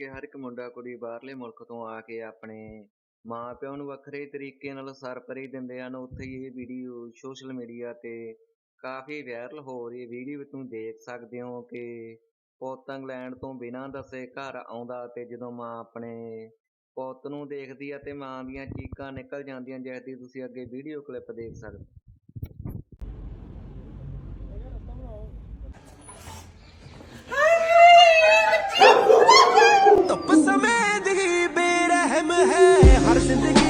ਕਿ ਹਰ ਇੱਕ ਮੁੰਡਾ ਕੁੜੀ ਬਾਹਰਲੇ ਮੁਲਕ ਤੋਂ ਆ ਕੇ ਆਪਣੇ ਮਾਂ-ਪਿਓ ਨੂੰ ਵੱਖਰੇ ਤਰੀਕੇ ਨਾਲ ਸਰਪ੍ਰਾਈਜ਼ ਦਿੰਦੇ ਹਨ। ਉੱਥੇ ਹੀ ਇਹ ਵੀਡੀਓ ਸੋਸ਼ਲ ਮੀਡੀਆ ਤੇ ਕਾਫੀ ਵਾਇਰਲ ਹੋ ਰਹੀ ਵੀਡੀਓ ਤੁਸੀਂ ਦੇਖ ਸਕਦੇ ਹੋ ਕਿ ਪੁੱਤ ਇੰਗਲੈਂਡ ਤੋਂ ਬਿਨਾਂ ਦੱਸੇ ਘਰ ਆਉਂਦਾ ਤੇ ਜਦੋਂ ਮਾਂ ਆਪਣੇ ਪੁੱਤ ਨੂੰ ਦੇਖਦੀ ਹੈ ਤੇ ਮਾਂ ਦੀਆਂ ਚੀਕਾਂ ਨਿਕਲ ਜਾਂਦੀਆਂ, ਜਿਸ ਦੀ ਤੁਸੀਂ ਅੱਗੇ ਵੀਡੀਓ ਕਲਿੱਪ ਦੇਖ ਸਕਦੇ Para de